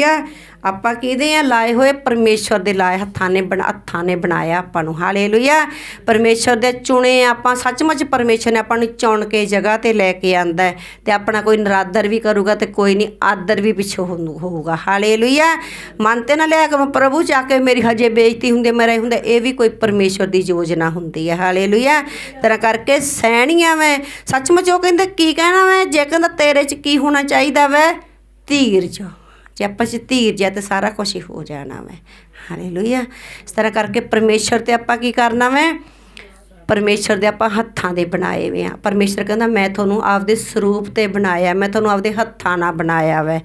ਆ। ਆਪਾਂ ਕਿਹਦੇ ਆ? ਲਾਏ ਹੋਏ ਪਰਮੇਸ਼ਵਰ ਦੇ ਲਾਏ ਹੱਥਾਂ ਨੇ ਬਣਾ ਹੱਥਾਂ ਨੇ ਬਣਾਇਆ ਆਪਾਂ ਨੂੰ। ਹਾਲੇਲੂਇਆ। ਪਰਮੇਸ਼ਵਰ ਦੇ ਚੁਣੇ ਆਪਾਂ, ਸੱਚਮੁੱਚ ਪਰਮੇਸ਼ਵਰ ਨੇ ਆਪਾਂ ਨੂੰ ਚੁਣ ਕੇ ਜਗ੍ਹਾ ਤੇ ਲੈ ਕੇ ਆਂਦਾ ਹੈ ਤੇ ਆਪਣਾ ਕੋਈ ਨਰਾਦਰ ਵੀ ਕਰੂਗਾ ਤੇ ਕੋਈ ਨਹੀਂ, ਆਦਰ ਵੀ ਪਿੱਛੋਂ ਹੋਊ- ਹੋਊਗਾ। ਹਾਲੇਲੂਇਆ। ਮਨ ਤੇ ਨਾ ਲਿਆ ਕਿ ਪ੍ਰਭੂ, ਜਾ ਕੇ ਮੇਰੀ ਹਜੇ ਬੇਇੱਜ਼ਤੀ ਹੁੰਦੀ ਮੇਰੇ ਹੁੰਦਾ ਇਹ ਵੀ ਕੋਈ ਪਰਮੇਸ਼ਵਰ ਦੀ ਯੋਜਨਾ ਹੁੰਦੀ ਹੈ। ਹਾਲੇਲੂਇਆ। ਤਰ੍ਹਾਂ ਕਰਕੇ ਸਹਿਣੀਆਂ ਮੈਂ। ਸੱਚਮੁੱਚ ਉਹ ਕਹਿੰਦੇ, ਕੀ ਕਹਿਣਾ ਮੈਂ? ਜੇ ਕਹਿੰਦਾ ਤੇਰੇ 'ਚ ਕੀ ਹੋਣਾ ਚਾਹੀਦਾ ਵੈ? ਧੀਰਜ। ਜੇ ਆਪਾਂ 'ਚ ਧੀਰ ਹੈ ਤੇ ਸਾਰਾ ਕੁਝ ਹੀ ਹੋ ਜਾਣਾ ਵੈ। ਹਾਲੇਲੂਇਆ ਇਸ ਤਰ੍ਹਾਂ ਕਰਕੇ ਪਰਮੇਸ਼ਰ ਤੇ ਆਪਾਂ ਕੀ ਕਰਨਾ ਵੈ? ਪਰਮੇਸ਼ਰ ਦੇ ਆਪਾਂ ਹੱਥਾਂ ਦੇ ਬਣਾਏ ਵੇ ਆ। ਪਰਮੇਸ਼ਰ ਕਹਿੰਦਾ, ਮੈਂ ਤੁਹਾਨੂੰ ਆਪਦੇ ਸਰੂਪ ਤੇ ਬਣਾਇਆ ਮੈਂ ਤੁਹਾਨੂੰ ਆਪਦੇ ਹੱਥਾਂ ਨਾਲ ਬਣਾਇਆ ਵੈ।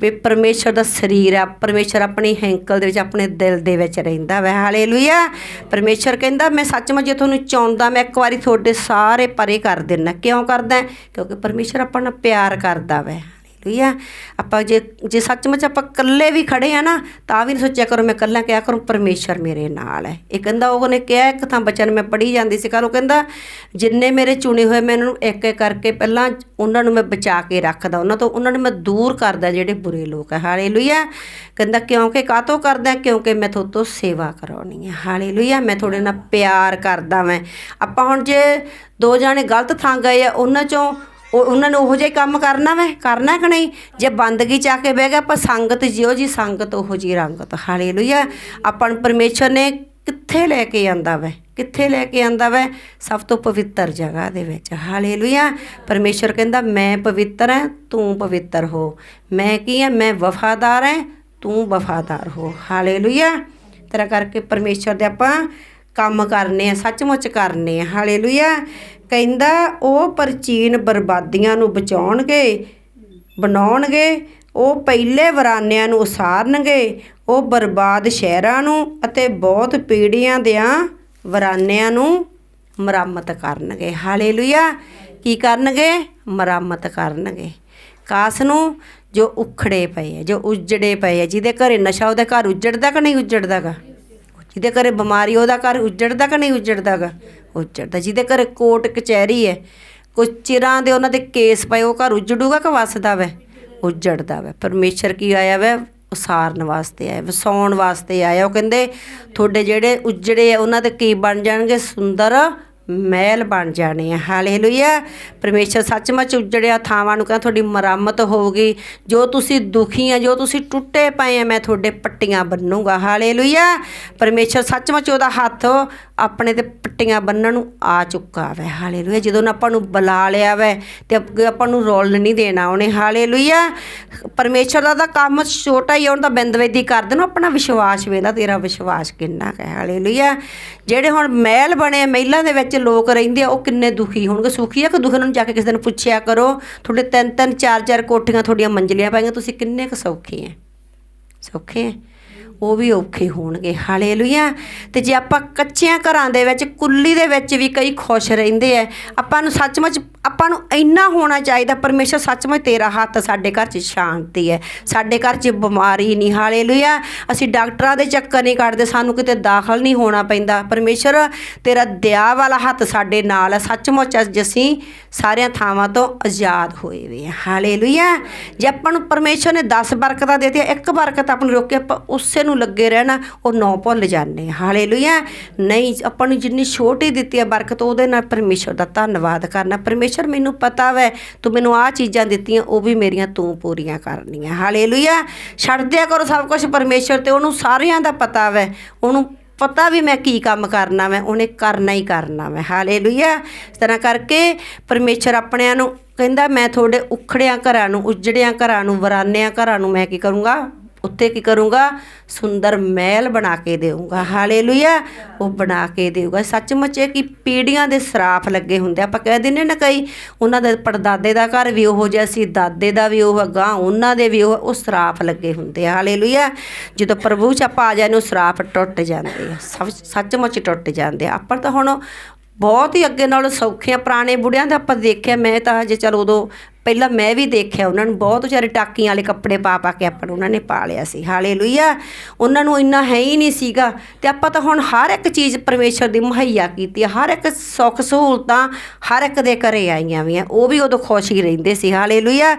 ਵੀ ਪਰਮੇਸ਼ਰ ਦਾ ਸਰੀਰ ਆ। ਪਰਮੇਸ਼ਰ ਆਪਣੀ ਹੈਂਕਲ ਦੇ ਵਿੱਚ, ਆਪਣੇ ਦਿਲ ਦੇ ਵਿੱਚ ਰਹਿੰਦਾ ਵੈ। ਹਾਲੇਲੂਇਆ ਪਰਮੇਸ਼ਰ ਕਹਿੰਦਾ, ਮੈਂ ਸੱਚਮੁੱਚ ਜੇ ਤੁਹਾਨੂੰ ਚਾਹੁੰਦਾ, ਮੈਂ ਇੱਕ ਵਾਰੀ ਤੁਹਾਡੇ ਸਾਰੇ ਪਰੇ ਕਰ ਦੇਣਾ ਕਿਉਂ ਕਰਦਾ ਕਿਉਂਕਿ ਪਰਮੇਸ਼ਰ ਆਪਾਂ ਨਾਲ ਪਿਆਰ ਕਰਦਾ ਵੈ। ਹਾਲੇਲੂਇਆ ਆਪਾਂ ਜੇ ਜੇ ਸੱਚਮੁੱਚ ਆਪਾਂ ਇਕੱਲੇ ਵੀ ਖੜੇ ਆ ਨਾ, ਤਾਂ ਵੀ ਨੀ ਸੋਚਿਆ ਕਰੋ ਮੈਂ ਇਕੱਲਾ ਕਿਹਾ ਕਰੂੰ, ਪਰਮੇਸ਼ਰ ਮੇਰੇ ਨਾਲ ਹੈ ਇਹ ਕਹਿੰਦਾ ਉਹਨੇ ਕਿਹਾ, ਇੱਕ ਥਾਂ ਬੱਚਨ ਮੈਂ ਪੜ੍ਹੀ ਜਾਂਦੀ ਸੀ ਕੱਲ੍ਹ ਉਹ ਕਹਿੰਦਾ, ਜਿੰਨੇ ਮੇਰੇ ਚੁਣੇ ਹੋਏ ਮੈਂ ਉਹਨਾਂ ਨੂੰ ਇੱਕ ਇੱਕ ਕਰਕੇ ਪਹਿਲਾਂ ਉਹਨਾਂ ਨੂੰ ਮੈਂ ਬਚਾ ਕੇ ਰੱਖਦਾ, ਉਹਨਾਂ ਤੋਂ ਉਹਨਾਂ ਨੂੰ ਮੈਂ ਦੂਰ ਕਰਦਾ ਜਿਹੜੇ ਬੁਰੇ ਲੋਕ ਹੈ ਹਾਲੇਲੂਇਆ। ਕਹਿੰਦਾ, ਕਿਉਂਕਿ ਕਾਤੋਂ ਕਰਦਾ ਕਿਉਂਕਿ ਮੈਂ ਤੁਹਾਡੇ ਤੋਂ ਸੇਵਾ ਕਰਾਉਣੀ ਹੈ ਹਾਲੇਲੂਇਆ। ਮੈਂ ਤੁਹਾਡੇ ਨਾਲ ਪਿਆਰ ਕਰਦਾ ਮੈਂ ਆਪਾਂ ਹੁਣ ਜੇ ਦੋ ਜਾਣੇ ਗਲਤ ਥਾਂ ਗਏ ਆ, ਉਹਨਾਂ ਚੋਂ ਉਹ ਉਹਨਾਂ ਨੂੰ ਉਹੋ ਜਿਹਾ ਕੰਮ ਕਰਨਾ ਵੇ, ਕਰਨਾ ਕਿ ਨਹੀਂ? ਜੇ ਬੰਦਗੀ ਚ ਆ ਕੇ ਬਹਿ ਗਿਆ, ਆਪਾਂ ਸੰਗਤ ਜਿਉ ਜੀ, ਸੰਗਤ ਉਹੋ ਜੀ ਰੰਗਤ। ਹਾਲੇਲੂਇਆ। ਆਪਾਂ ਨੂੰ ਪਰਮੇਸ਼ਰ ਨੇ ਕਿੱਥੇ ਲੈ ਕੇ ਆਂਦਾ ਵੈ? ਕਿੱਥੇ ਲੈ ਕੇ ਆਂਦਾ ਵੈ? ਸਭ ਤੋਂ ਪਵਿੱਤਰ ਜਗ੍ਹਾ ਦੇ ਵਿੱਚ। ਹਾਲੇਲੂਇਆ। ਪਰਮੇਸ਼ਰ ਕਹਿੰਦਾ, ਮੈਂ ਪਵਿੱਤਰ ਹਾਂ, ਤੂੰ ਪਵਿੱਤਰ ਹੋ। ਮੈਂ ਕੀ ਹਾਂ? ਮੈਂ ਵਫਾਦਾਰ ਹਾਂ, ਤੂੰ ਵਫਾਦਾਰ ਹੋ। ਹਾਲੇਲੂਇਆ। ਤੇਰਾ ਕਰਕੇ ਪਰਮੇਸ਼ਰ ਦੇ ਆਪਾਂ ਕੰਮ ਕਰਨੇ ਆ, ਸੱਚਮੁੱਚ ਕਰਨੇ ਆ। ਹਾਲੇਲੂਇਆ। ਕਹਿੰਦਾ ਉਹ ਪ੍ਰਚੀਨ ਬਰਬਾਦੀਆਂ ਨੂੰ ਬਚਾਉਣਗੇ, ਬਣਾਉਣਗੇ, ਉਹ ਪਹਿਲੇ ਵਰਾਨਿਆਂ ਨੂੰ ਉਸਾਰਨਗੇ, ਉਹ ਬਰਬਾਦ ਸ਼ਹਿਰਾਂ ਨੂੰ ਅਤੇ ਬਹੁਤ ਪੀੜ੍ਹੀਆਂ ਦਿਆਂ ਵਰਾਨਿਆਂ ਨੂੰ ਮੁਰੰਮਤ ਕਰਨਗੇ। ਹਾਲੇਲੂਇਆ। ਕੀ ਕਰਨਗੇ? ਮੁਰੰਮਤ ਕਰਨਗੇ। ਕਾਸ ਨੂੰ ਜੋ ਉਖੜੇ ਪਏ ਆ, ਜੋ ਉਜੜੇ ਪਏ ਆ, ਜਿਹਦੇ ਘਰੇ ਨਸ਼ਾ ਉਹਦੇ ਘਰ ਉਜੜਦਾ ਕਿ ਨਹੀਂ ਉਜੜਦਾਗਾ ਜਿਹਦੇ ਘਰੇ ਬਿਮਾਰੀ ਉਹਦਾ ਘਰ ਉੱਜੜਦਾ ਕਿ ਨਹੀਂ ਉਜੜਦਾਗਾ? ਉੱਜੜਦਾ। ਜਿਹਦੇ ਘਰੇ ਕੋਰਟ ਕਚਹਿਰੀ ਹੈ ਕੁਝ ਚਿਰਾਂ ਦੇ ਉਹਨਾਂ ਦੇ ਕੇਸ ਪਏ, ਉਹ ਘਰ ਉੱਜੜੂਗਾ ਕਿ ਵਸਦਾ ਵੈ? ਉੱਜੜਦਾ ਵੈ। ਪਰਮੇਸ਼ਰ ਕੀ ਆਇਆ ਵੈ? ਉਸਾਰਨ ਵਾਸਤੇ ਆਇਆ, ਵਸਾਉਣ ਵਾਸਤੇ ਆਇਆ। ਉਹ ਕਹਿੰਦੇ, ਤੁਹਾਡੇ ਜਿਹੜੇ ਉੱਜੜੇ ਆ, ਉਹਨਾਂ ਦੇ ਕੀ ਬਣ ਜਾਣਗੇ? ਸੁੰਦਰ ਮਹਿਲ ਬਣ ਜਾਣੇ ਆ। ਹਾਲੇਲੂਇਆ। ਪਰਮੇਸ਼ਰ ਸੱਚਮੁੱਚ ਉਜੜਿਆ ਥਾਵਾਂ ਨੂੰ ਕਹਿੰਦਾ ਤੁਹਾਡੀ ਮੁਰੰਮਤ ਹੋਊਗੀ। ਜੋ ਤੁਸੀਂ ਦੁਖੀ ਆ ਜੋ ਤੁਸੀਂ ਟੁੱਟੇ ਪਏ ਆ ਮੈਂ ਤੁਹਾਡੇ ਪੱਟੀਆਂ ਬੰਨੂਗਾ। ਹਾਲੇਲੂਇਆ। ਪਰਮੇਸ਼ਰ ਸੱਚਮੁੱਚ ਉਹਦਾ ਹੱਥ ਆਪਣੇ ਤੇ ਪੱਟੀਆਂ ਬੰਨਣ ਨੂੰ ਆ ਚੁੱਕਾ ਵੈ। ਹਾਲੇਲੂਇਆ। ਜਦੋਂ ਆਪਾਂ ਨੂੰ ਬੁਲਾ ਲਿਆ ਵੈ ਤੇ ਆਪਾਂ ਨੂੰ ਰੋਲ ਨਹੀਂ ਦੇਣਾ ਉਹਨੇ। ਹਾਲੇਲੂਇਆ। ਪਰਮੇਸ਼ਰ ਦਾ ਤਾਂ ਕੰਮ ਛੋਟਾ ਹੀ ਆ, ਉਹਨੂੰ ਤਾਂ ਬਿੰਦਵੇਦੀ ਕਰ ਦੇਣਾ। ਆਪਣਾ ਵਿਸ਼ਵਾਸ ਵੇਲਾ ਤੇਰਾ ਵਿਸ਼ਵਾਸ ਕਿੰਨਾ ਕੁ ਹੈ। ਹਾਲੇਲੂਇਆ। ਜਿਹੜੇ ਹੁਣ ਮਹਿਲ ਬਣੇ ਮਹਿਲਾਂ ਦੇ ਵਿੱਚ ਲੋਕ ਰਹਿੰਦੇ ਆ, ਉਹ ਕਿੰਨੇ ਦੁਖੀ ਹੋਣਗੇ? ਸੁਖੀ ਆ ਕਿ ਦੁਖੀ? ਉਹਨਾਂ ਨੂੰ ਜਾ ਕੇ ਕਿਸੇ ਦਿਨ ਪੁੱਛਿਆ ਕਰੋ। ਤੁਹਾਡੇ ਤਿੰਨ ਤਿੰਨ ਚਾਰ ਚਾਰ ਕੋਠੀਆਂ ਤੁਹਾਡੀਆਂ ਮੰਜ਼ਲੀਆਂ ਪਾਈਆਂ, ਤੁਸੀਂ ਕਿੰਨੇ ਕੁ ਸੌਖੇ ਆ? ਸੌਖੇ ਆ? ਉਹ ਵੀ ਔਖੇ ਹੋਣਗੇ, ਹਾਲੇਲੂਇਆ। ਤੇ ਜੇ ਆਪਾਂ ਕੱਚਿਆਂ ਘਰਾਂ ਦੇ ਵਿੱਚ, ਕੁੱਲੀ ਦੇ ਵਿੱਚ ਵੀ ਕਈ ਖੁਸ਼ ਰਹਿੰਦੇ ਆ ਆਪਾਂ ਨੂੰ ਸੱਚਮੁੱਚ, ਆਪਾਂ ਨੂੰ ਇੰਨਾ ਹੋਣਾ ਚਾਹੀਦਾ, ਪਰਮੇਸ਼ਰ ਸੱਚਮੁੱਚ ਤੇਰਾ ਹੱਥ ਸਾਡੇ ਘਰ 'ਚ ਸ਼ਾਂਤੀ ਹੈ ਸਾਡੇ ਘਰ 'ਚ ਬਿਮਾਰੀ ਨਹੀਂ, ਹਾਲੇਲੂਇਆ। ਅਸੀਂ ਡਾਕਟਰਾਂ ਦੇ ਚੱਕਰ ਨਹੀਂ ਕੱਢਦੇ, ਸਾਨੂੰ ਕਿਤੇ ਦਾਖਲ ਨਹੀਂ ਹੋਣਾ ਪੈਂਦਾ। ਪਰਮੇਸ਼ਰ, ਤੇਰਾ ਦਇਆ ਵਾਲਾ ਹੱਥ ਸਾਡੇ ਨਾਲ ਹੈ ਸੱਚਮੁੱਚ ਅੱਜ ਅਸੀਂ ਸਾਰਿਆਂ ਥਾਵਾਂ ਤੋਂ ਆਜ਼ਾਦ ਹੋਏ ਵੇ ਹਾਂ ਹਾਲੇਲੂਇਆ। ਜੇ ਆਪਾਂ ਨੂੰ ਪਰਮੇਸ਼ਰ ਨੇ 10 ਬਰਕਤਾਂ ਦੇਤੀਆਂ, ਇੱਕ ਬਰਕਤ ਆਪਾਂ ਨੂੰ ਰੋਕ ਕੇ ਆਪਾਂ ਉਸੇ ਨੂੰ ਲੱਗੇ ਰਹਿਣਾ, ਉਹ ਨੌ ਭੁੱਲ ਜਾਂਦੇ ਹਾਂ ਹਾਲੇਲੂਇਆ। ਨਹੀਂ, ਆਪਾਂ ਨੂੰ ਜਿੰਨੀ ਛੋਟੀ ਦਿੱਤੀ ਹੈ ਬਰਕਤ, ਉਹਦੇ ਨਾਲ ਪਰਮੇਸ਼ਰ ਦਾ ਧੰਨਵਾਦ ਕਰਨਾ। ਪਰਮੇਸ਼ਰ ਮੈਨੂੰ ਪਤਾ ਵੈ, ਤੂੰ ਮੈਨੂੰ ਆਹ ਚੀਜ਼ਾਂ ਦਿੱਤੀਆਂ, ਉਹ ਵੀ ਮੇਰੀਆਂ ਤੂੰ ਪੂਰੀਆਂ ਕਰਨੀਆਂ। ਹਾਲੇਲੂਇਆ। ਛੱਡ ਦਿਆ ਕਰੋ ਸਭ ਕੁਝ ਪਰਮੇਸ਼ਰ ਤੇ, ਉਹਨੂੰ ਸਾਰਿਆਂ ਦਾ ਪਤਾ ਵੈ। ਉਹਨੂੰ ਪਤਾ ਵੀ ਮੈਂ ਕੀ ਕੰਮ ਕਰਨਾ ਮੈਂ ਉਹਨੇ ਕਰਨਾ ਹੀ ਕਰਨਾ ਮੈਂ ਹਾਲੇਲੂਇਆ। ਇਸ ਤਰ੍ਹਾਂ ਕਰਕੇ ਪਰਮੇਸ਼ਰ ਆਪਣਿਆਂ ਨੂੰ ਕਹਿੰਦਾ, ਮੈਂ ਤੁਹਾਡੇ ਉਖੜਿਆਂ ਘਰਾਂ ਨੂੰ, ਉਜੜਿਆਂ ਘਰਾਂ ਨੂੰ, ਵਰਾਨਿਆਂ ਘਰਾਂ ਨੂੰ ਮੈਂ ਕੀ ਕਰੂੰਗਾ? ਉੱਤੇ ਕੀ ਕਰੂੰਗਾ? ਸੁੰਦਰ ਮਹਿਲ ਬਣਾ ਕੇ ਦੇਊਂਗਾ। ਹਾਲੇਲੂਇਆ। ਉਹ ਬਣਾ ਕੇ ਦੇਊਗਾ। ਸੱਚਮੁੱਚ ਇਹ ਕਿ ਪੀੜੀਆਂ ਦੇ ਸਰਾਫ ਲੱਗੇ ਹੁੰਦੇ ਆ। ਆਪਾਂ ਕਹਿ ਦਿੰਦੇ ਨਾ ਕਈ, ਉਹਨਾਂ ਦੇ ਪੜਦਾਦੇ ਦਾ ਘਰ ਵੀ ਉਹੋ ਜਿਹਾ ਸੀ, ਦਾਦੇ ਦਾ ਵੀ ਉਹ ਗਾਂ ਉਹਨਾਂ ਦੇ ਵੀ ਉਹ ਉਹ ਸਰਾਫ ਲੱਗੇ ਹੁੰਦੇ ਆ। ਹਾਲੇਲੂਇਆ। ਜਦੋਂ ਪ੍ਰਭੂ ਚ ਆਪਾਂ ਆ ਜਾਏ ਨੂੰ ਸਰਾਫ ਟੁੱਟ ਜਾਂਦੇ ਆ। ਸੱਚਮੁੱਚ ਟੁੱਟ ਜਾਂਦੇ ਆ। ਆਪਾਂ ਤਾਂ ਹੁਣ ਬਹੁਤ ਹੀ ਅੱਗੇ ਨਾਲੋਂ ਸੌਖੇ ਆ ਪੁਰਾਣੇ ਬੁੜਿਆਂ ਦਾ ਆਪਾਂ ਦੇਖਿਆ, ਮੈਂ ਤਾਂ ਹਜੇ ਚਲ ਉਦੋਂ ਪਹਿਲਾਂ ਮੈਂ ਵੀ ਦੇਖਿਆ, ਉਹਨਾਂ ਨੂੰ ਬਹੁਤ ਵਿਚਾਰੇ ਟਾਕੀਆਂ ਵਾਲੇ ਕੱਪੜੇ ਪਾ ਪਾ ਕੇ ਆਪਾਂ ਨੂੰ ਉਹਨਾਂ ਨੇ ਪਾ ਲਿਆ ਸੀ। ਹਾਲੇਲੂਇਆ, ਉਹਨਾਂ ਨੂੰ ਇੰਨਾ ਹੈ ਹੀ ਨਹੀਂ ਸੀਗਾ ਤੇ ਆਪਾਂ ਤਾਂ ਹੁਣ ਹਰ ਇੱਕ ਚੀਜ਼ ਪਰਮੇਸ਼ਰ ਦੀ ਮੁਹੱਈਆ ਕੀਤੀ ਹਰ ਇੱਕ ਸੁੱਖ ਸਹੂਲਤਾਂ ਹਰ ਇੱਕ ਦੇ ਘਰੇ ਆਈਆਂ ਵੀ ਆ, ਉਹ ਵੀ ਉਦੋਂ ਖੁਸ਼ ਹੀ ਰਹਿੰਦੇ ਸੀ। ਹਾਲੇਲੂਇਆ।